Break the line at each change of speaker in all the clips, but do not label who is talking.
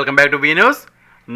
Welcome back to B news.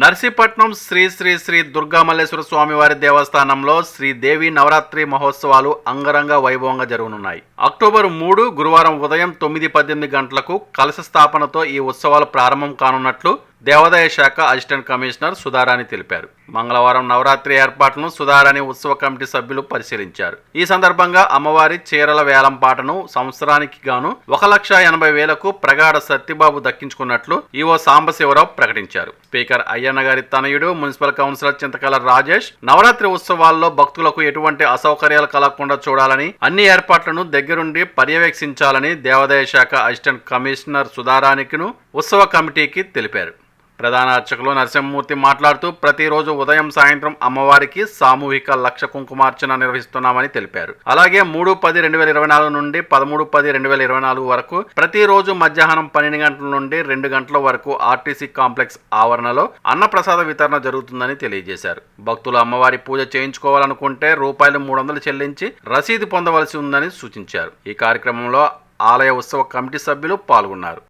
Narsipatnam Sri Sri Sri Durgamalleswara స్వామివారి దేవస్థానంలో శ్రీదేవి నవరాత్రి మహోత్సవాలు అంగరంగ వైభవంగా జరగనున్నాయి. అక్టోబర్ మూడు గురువారం ఉదయం తొమ్మిది పద్దెనిమిది గంటలకు కలశ స్థాపనతో ఈ ఉత్సవాలు ప్రారంభం కానున్నట్లు దేవాదాయ శాఖ అసిస్టెంట్ కమిషనర్ సుధారాణి తెలిపారు. మంగళవారం నవరాత్రి ఏర్పాట్లను సుధారాణి ఉత్సవ కమిటీ సభ్యులు పరిశీలించారు. ఈ సందర్భంగా అమ్మవారి చీరల వేలం పాటను సంవత్సరానికి గాను ఒక లక్ష ఎనభై వేలకు ప్రగాఢ సత్యబాబు దక్కించుకున్నట్లు ఈవో సాంబశివరావు ప్రకటించారు. స్పీకర్ అయ్యన్న గారి తనయుడు మున్సిపల్ కౌన్సిలర్ చింతకల రాజేష్ నవరాత్రి ఉత్సవాల్లో భక్తులకు ఎటువంటి అసౌకర్యాలు కలగకుండా చూడాలని అన్ని ఏర్పాట్లను దగ్గరుండి పర్యవేక్షించాలని దేవాదాయ శాఖ అసిస్టెంట్ కమిషనర్ సుధారాణికిను ఉత్సవ కమిటీకి తెలిపారు. ప్రధాన అర్చకులు నరసింహమూర్తి మాట్లాడుతూ ప్రతిరోజు ఉదయం సాయంత్రం అమ్మవారికి సామూహిక లక్ష కుంకుమార్చన నిర్వహిస్తున్నామని తెలిపారు. అలాగే మూడు పది రెండు వేల ఇరవై నాలుగు నుండి పదమూడు పది రెండు వేల ఇరవై నాలుగు వరకు ప్రతిరోజు మధ్యాహ్నం పన్నెండు గంటల నుండి రెండు గంటల వరకు ఆర్టీసీ కాంప్లెక్స్ ఆవరణలో అన్నప్రసాద వితరణ జరుగుతుందని తెలియజేశారు. భక్తులు అమ్మవారి పూజ చేయించుకోవాలనుకుంటే రూపాయలు మూడు వందలు చెల్లించి రసీదు పొందవలసి ఉందని సూచించారు. ఈ కార్యక్రమంలో ఆలయ ఉత్సవ కమిటీ సభ్యులు పాల్గొన్నారు.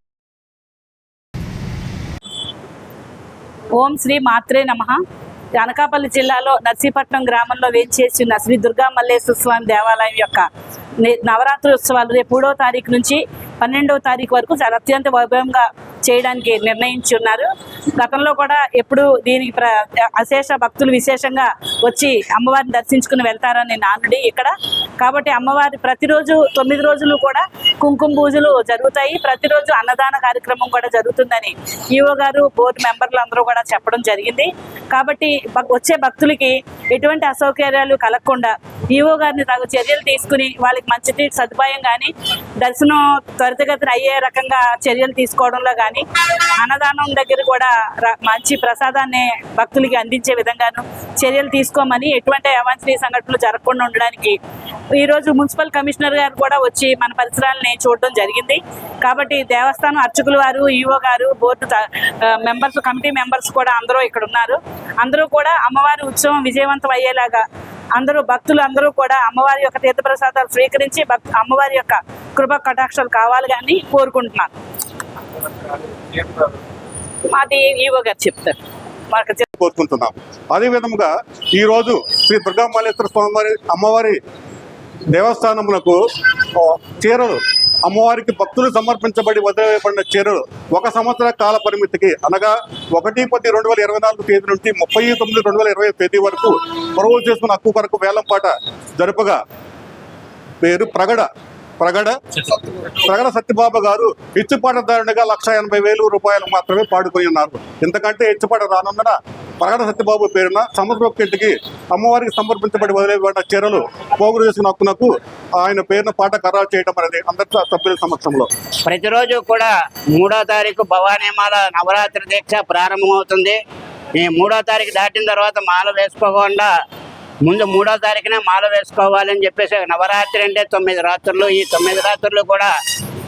ఓం శ్రీ మాత్రే నమ. అనకాపల్లి జిల్లాలో నర్సీపట్నం గ్రామంలో వేచేసిన శ్రీ దుర్గా మల్లేశ్వర స్వామి దేవాలయం యొక్క నవరాత్రి ఉత్సవాలు రేపు మూడవ తారీఖు నుంచి పన్నెండవ తారీఖు వరకు అత్యంత వైభవంగా చేయడానికి నిర్ణయించి ఉన్నారు గతంలో కూడా ఎప్పుడు దీనికి ప్ర అశేష భక్తులు విశేషంగా వచ్చి అమ్మవారిని దర్శించుకుని వెళ్తారని నానుడి ఇక్కడ. కాబట్టి అమ్మవారి ప్రతిరోజు తొమ్మిది రోజులు కూడా కుంకుమ పూజలు జరుగుతాయి. ప్రతిరోజు అన్నదాన కార్యక్రమం కూడా జరుగుతుందని ఈఓ గారు బోర్డు మెంబర్లు అందరూ కూడా చెప్పడం జరిగింది. కాబట్టి వచ్చే భక్తులకి ఎటువంటి అసౌకర్యాలు కలగకుండా ఈఓ గారిని తగు చర్యలు తీసుకుని వాళ్ళకి మంచి సదుపాయం కానీ దర్శనం త్వరితగతిన అయ్యే రకంగా చర్యలు తీసుకోవడంలో కానీ అన్నదానం దగ్గర కూడా మంచి ప్రసాదాన్ని భక్తులకి అందించే విధంగాను చర్యలు తీసుకోమని ఎటువంటి అవాంఛనీయ సంఘటనలు జరగకుండా ఉండడానికి ఈరోజు మున్సిపల్ కమిషనర్ గారు కూడా వచ్చి మన పరిసరాలని చూడడం జరిగింది. కాబట్టి దేవస్థానం అర్చకులు వారు ఈఓ గారు బోర్డు మెంబర్స్ కమిటీ మెంబర్స్ కూడా అందరూ ఇక్కడ ఉన్నారు. అందరూ కూడా అమ్మవారి ఉత్సవం విజయవంతం అయ్యేలాగా అందరూ భక్తులు అందరూ కూడా అమ్మవారి యొక్క తీర్థప్రసాదాలు స్వీకరించి భక్ అమ్మవారి యొక్క కృప కటాక్షాలు కావాలి కానీ కోరుకుంటున్నాను మాది ఈవో గారు చెప్తారు.
కోరుకుంటున్నాం అదే విధముగా ఈ రోజు శ్రీ దుర్గా మల్లేశ్వర స్వామివారి అమ్మవారి దేవస్థానములకు చీరలు అమ్మవారికి భక్తులు సమర్పించబడి వదిలివేయబడిన చీరలు ఒక సంవత్సర కాల పరిమితికి అనగా ఒకటి పది రెండు వేల ఇరవై నాలుగు తేదీ నుండి ముప్పై తొమ్మిది రెండు వేల ఇరవై తేదీ వరకు పొరవు చేసుకున్న హక్కు వరకు వేలంపాట జరుపగా పేరు ప్రగడ. ప్రగడ ప్రగడ సత్యబాబు గారు ఇచ్చుపాటదారునిగా లక్ష ఎనభై వేలు రూపాయలు మాత్రమే పాడుకొని ఉన్నారు. ఎందుకంటే ఇచ్చుపాట రానందున ప్రగడ సత్యబాబు పేరున సంవత్సరం అమ్మవారికి సమర్పించబడి వదిలేబడిన చీరలు పోగులు చేసిన హక్కునకు ఆయన పేరున పాట ఖరారు చేయడం అనేది అందరి సభ్యుల సమక్షంలో.
ప్రతిరోజు కూడా మూడో తారీఖు భవానీమాల నవరాత్రి దీక్ష ప్రారంభమవుతుంది. ఈ మూడో తారీఖు దాటిన తర్వాత మాల వేసుకోకుండా ముందు మూడో తారీఖునే మాల వేసుకోవాలని చెప్పేసి నవరాత్రి అంటే తొమ్మిది రాత్రులు. ఈ తొమ్మిది రాత్రులు కూడా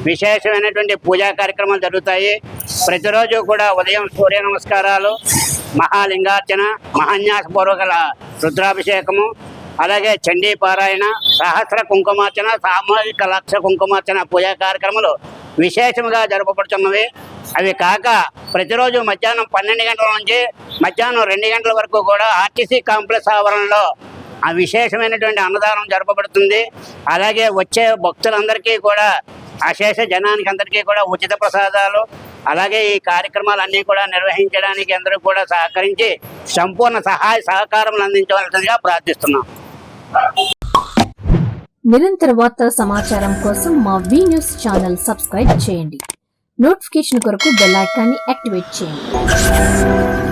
విశేషమైనటువంటి పూజా కార్యక్రమాలు జరుగుతాయి. ప్రతిరోజు కూడా ఉదయం సూర్య నమస్కారాలు మహాలింగార్చన మహాన్యాసపూర్వక రుద్రాభిషేకము అలాగే చండీ పారాయణ సహస్ర కుంకుమార్చన సామూహిక లక్ష కుంకుమార్చన పూజా కార్యక్రమాలు విశేషంగా జరపబడుతున్నవి అవి కాక ప్రతిరోజు మధ్యాహ్నం పన్నెండు గంటల నుంచి మధ్యాహ్నం రెండు గంటల వరకు కూడా ఆర్టీసీ కాంప్లెక్స్ ఆవరణలో ఆ విశేషమైనటువంటి అన్నదానం జరపబడుతుంది. అలాగే వచ్చే భక్తులందరికీ కూడా అశేష జనానికి అందరికీ కూడా ఉచిత ప్రసాదాలు అలాగే ఈ కార్యక్రమాలన్నీ కూడా నిర్వహించడానికి అందరూ కూడా సహకరించి సంపూర్ణ సహాయ సహకారం అందించవలసిందిగా ప్రార్థిస్తున్నాం.
నిరంతర వార్తల సమాచారం కోసం మా వి న్యూస్ ఛానల్ సబ్స్క్రైబ్ చేయండి. నోటిఫికేషన్ కొరకు బెల్ ఐకాన్ని యాక్టివేట్ చేయండి.